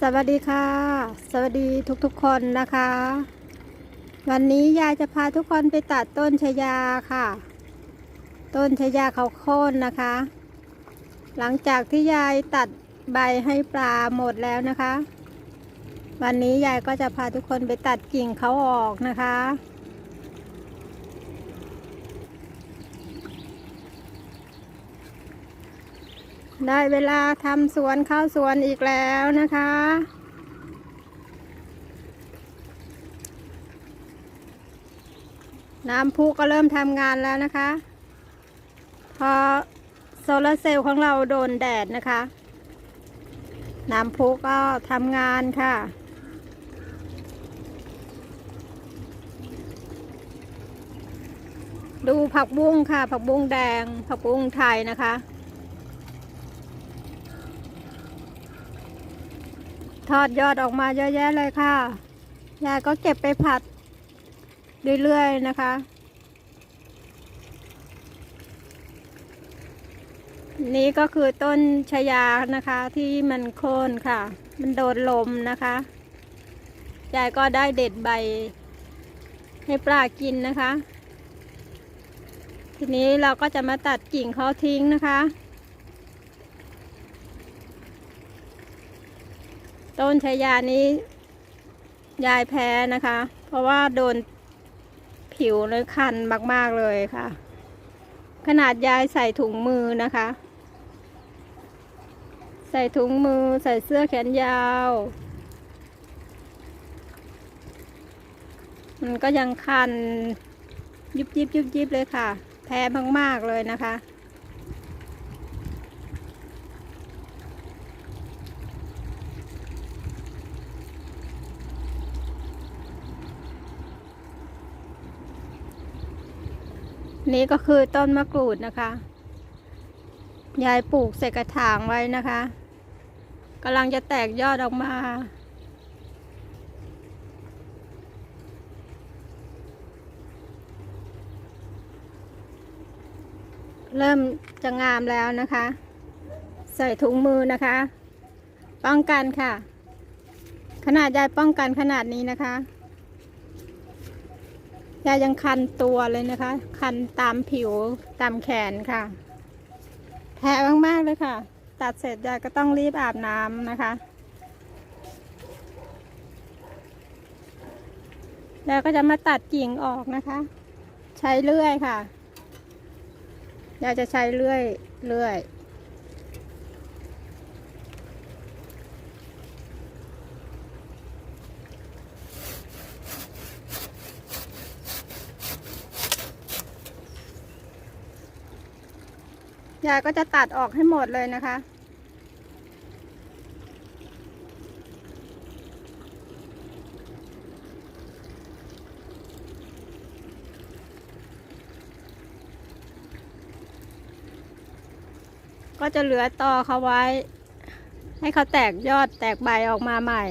สวัสดีค่ะ สวัสดีทุกๆคนนะคะ วันนี้ยายจะพาทุกคนไปตัดต้นชยาค่ะ ต้นชยาเขาโค่นนะคะ หลังจากที่ยายตัดใบให้ปลาหมดแล้วนะคะ วันนี้ยายก็จะพาทุกคนไปตัดกิ่งเขาออกนะคะ ได้เวลาทำสวนข้าวสวนอีกแล้วนะคะ น้ำพุก็เริ่มทำงานแล้วนะคะ พอโซลาร์เซลล์ของเราโดนแดดนะคะ น้ำพุก็ทำงานค่ะ ดูผักบุ้งค่ะ ผักบุ้งแดง ผักบุ้งไทยนะคะ อดยอดออกมาเยอะแยะเลยค่ะ ยายก็เก็บไปผัด เรื่อยๆนะคะ นี่ก็คือต้นชายานะคะที่มันโค่นค่ะ มันโดนลมนะคะ ยายก็ได้เด็ดใบ ให้ปลากินนะคะ ทีนี้เราก็จะมาตัดกิ่งเขาทิ้งนะคะ ต้นชายานี้ ยายแพ้นะคะ เพราะว่าโดนผิวเลยคันมาก ๆ เลยค่ะ ขนาดยายใส่ถุงมือนะคะ ใส่ถุงมือใส่เสื้อแขนยาว มันก็ยังคันยุบยิบยุบยิบเลยค่ะ แพ้มาก ๆ เลยนะคะ นี่ก็คือต้นมะกรูดนะคะ ยายปลูกใส่กระถางไว้นะคะกำลังจะแตกยอดออกมา เริ่มจะงามแล้วนะคะ ใส่ถุงมือนะคะ ป้องกันค่ะ ขนาดยายป้องกันขนาดนี้นะคะ ยายยังคันตัวเลยนะคะ คันตามผิวตามแขนค่ะ แพ้มากๆเลยค่ะ ตัดเสร็จยายก็ต้องรีบอาบน้ำนะคะแล้วก็จะมาตัดกิ่งออกนะคะ ใช้เลื่อยค่ะยายจะใช้เลื่อยเลื่อย ยายก็จะตัดออกให้หมดเลยนะคะ ก็จะเหลือตอเขาไว้ ให้เขาแตกยอดแตกใบออกมาใหม่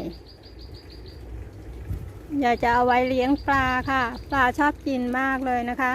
อยากจะเอาไว้เลี้ยงปลาค่ะ ปลาชอบกินมากเลยนะคะ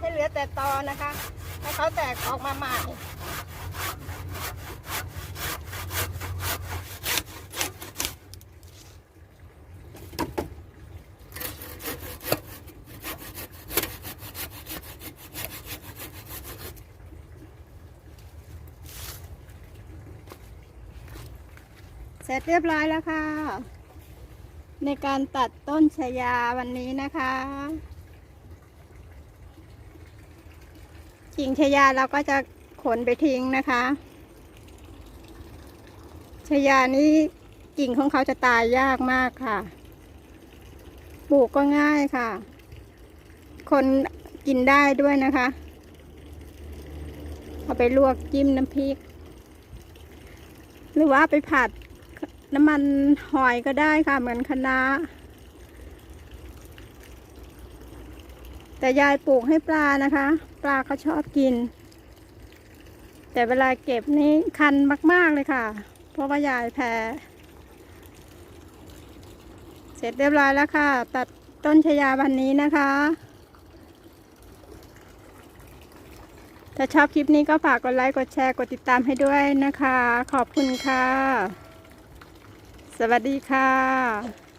ให้เหลือแต่ตอนะคะ ให้เขาแตกออกมาใหม่เสร็จเรียบร้อยแล้วค่ะ ในการตัดต้นชายาวันนี้นะคะ กิ่งชยาเราก็จะขนไปทิ้งนะคะชยานี้กิ่งของเขาจะตายยากมากค่ะ ปลูกก็ง่ายค่ะ คนกินได้ด้วยนะคะ เอาไปลวกจิ้มน้ำพริก หรือว่าไปผัดน้ำมันหอยก็ได้ค่ะ เหมือนคะน้า แต่ยายปลูกให้ปลานะคะ ปลาเขาชอบกิน แต่เวลาเก็บนี่คันมาก ๆ เลยค่ะ เพราะว่ายายแพ้ เสร็จเรียบร้อยแล้วค่ะ ตัดต้นชยาวันนี้นะคะ ถ้าชอบคลิปนี้ก็ฝากกดไลค์กดแชร์กดติดตามให้ด้วยนะคะ ขอบคุณค่ะ สวัสดีค่ะ